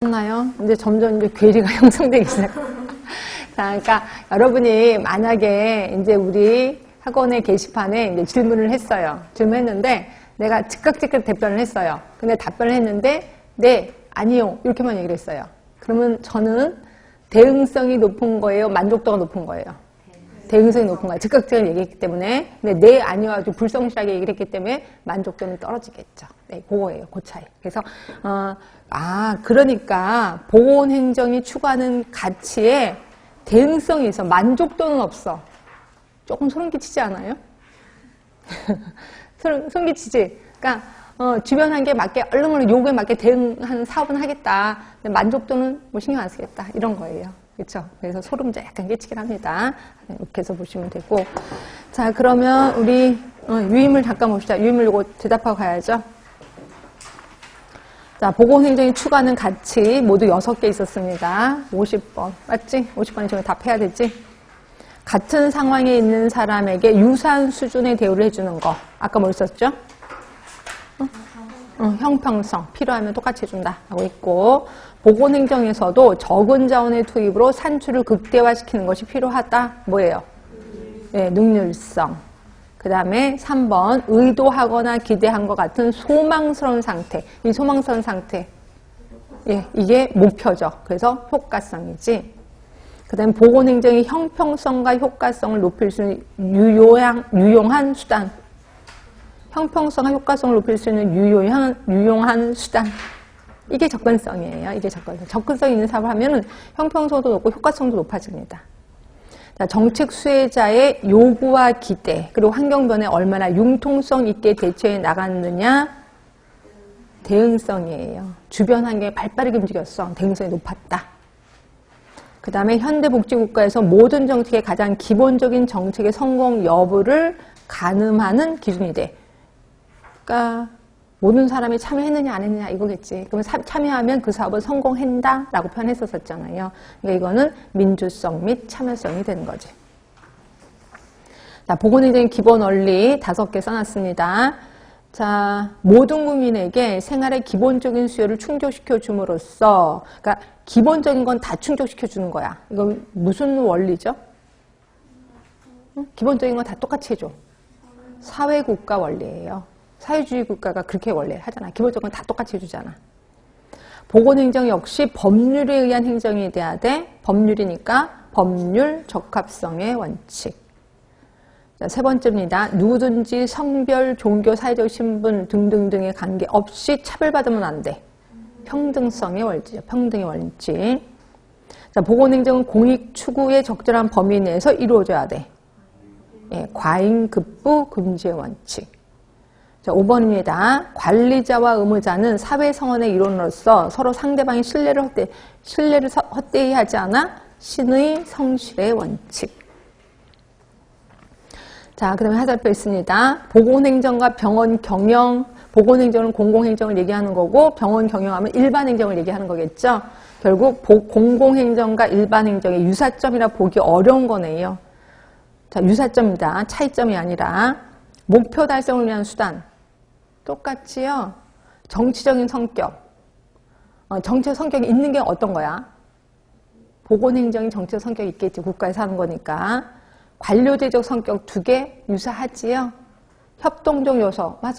나요? 이제 점점 이제 괴리가 형성되기 시작. 자, 그러니까 여러분이 만약에 이제 우리 학원의 게시판에 이제 질문을 했어요. 질문했는데 내가 즉각즉각 답변을 했어요. 근데 답변을 했는데 네, 아니요 이렇게만 얘기를 했어요. 그러면 저는 대응성이 높은 거예요, 만족도가 높은 거예요. 대응성이 높은 거예요. 즉각적인 얘기했기 때문에 근데 네, 아니요 아주 불성실하게 얘기를 했기 때문에 만족도는 떨어지겠죠. 네, 그거예요, 그 차이. 그래서 어, 아 그러니까 보건 행정이 추구하는 가치에 대응성이 있어 만족도는 없어. 조금 소름 끼치지 않아요? 소름, 소름 끼치지? 그러니까 어, 주변 한게 맞게 얼른 요구에 맞게 대응하는 사업은 하겠다. 만족도는 뭐 신경 안 쓰겠다. 이런 거예요. 그렇죠? 그래서 소름 약간 끼치긴 합니다. 네, 이렇게 해서 보시면 되고. 자, 그러면 우리 어, 유임을 잠깐 봅시다. 유임을 이거 대답하고 가야죠. 자, 보건행정이 추구하는 가치 모두 6개 있었습니다. 50번. 맞지? 50번에 저희 답해야 되지? 같은 상황에 있는 사람에게 유사한 수준의 대우를 해주는 거. 아까 뭐 있었죠? 어? 어, 형평성. 필요하면 똑같이 해준다. 하고 있고, 보건행정에서도 적은 자원의 투입으로 산출을 극대화시키는 것이 필요하다. 뭐예요? 네, 능률성. 그 다음에 3번 의도하거나 기대한 것 같은 소망스러운 상태. 이 소망스러운 상태. 예, 이게 목표죠. 그래서 효과성이지. 그 다음에 보건행정의 형평성과 효과성을 높일 수 있는 유용한 수단. 형평성과 효과성을 높일 수 있는 유용한, 유용한 수단. 이게 접근성이에요. 이게 접근성. 접근성 있는 사업을 하면은 형평성도 높고 효과성도 높아집니다. 자, 정책 수혜자의 요구와 기대, 그리고 환경 변화에 얼마나 융통성 있게 대처해 나갔느냐, 대응성이에요. 주변 환경에 발빠르게 움직였어. 대응성이 높았다. 그 다음에 현대복지국가에서 모든 정책의 가장 기본적인 정책의 성공 여부를 가늠하는 기준이 돼. 그러니까 모든 사람이 참여했느냐 안 했느냐 이거겠지. 그러면 참여하면 그 사업은 성공한다 라고 표현했었잖아요. 그러니까 이거는 민주성 및 참여성이 되는 거지. 자, 보건행정의 기본 원리 다섯 개 써놨습니다. 자, 모든 국민에게 생활의 기본적인 수요를 충족시켜 줌으로써, 그러니까 기본적인 건 다 충족시켜 주는 거야. 이건 무슨 원리죠? 응? 기본적인 건 다 똑같이 해줘. 사회국가 원리예요. 사회주의 국가가 그렇게 원래 하잖아. 기본적으로 다 똑같이 해주잖아. 보건행정 역시 법률에 의한 행정이 돼야 돼. 법률이니까 법률 적합성의 원칙. 자, 세 번째입니다. 누구든지 성별, 종교, 사회적 신분 등등등의 관계 없이 차별받으면 안 돼. 평등성의 원칙, 평등의 원칙. 자, 보건행정은 공익 추구의 적절한 범위 내에서 이루어져야 돼. 예, 과잉급부 금지의 원칙. 자, 5번입니다. 관리자와 의무자는 사회 성원의 일원으로서 서로 상대방의 신뢰를 헛되, 신뢰를 헛되이 하지 않아 신의 성실의 원칙. 자, 그 다음에 하달표 있습니다. 보건행정과 병원 경영, 보건행정은 공공행정을 얘기하는 거고 병원 경영하면 일반행정을 얘기하는 거겠죠. 결국 공공행정과 일반행정의 유사점이라 보기 어려운 거네요. 자, 유사점이다. 차이점이 아니라 목표 달성을 위한 수단. 똑같지요. 정치적인 성격. 어, 정치적 성격이 있는 게 어떤 거야? 보건행정이 정치적 성격이 있겠지. 국가에서 하는 거니까. 관료제적 성격 두 개 유사하지요. 협동적 요소. 맞아.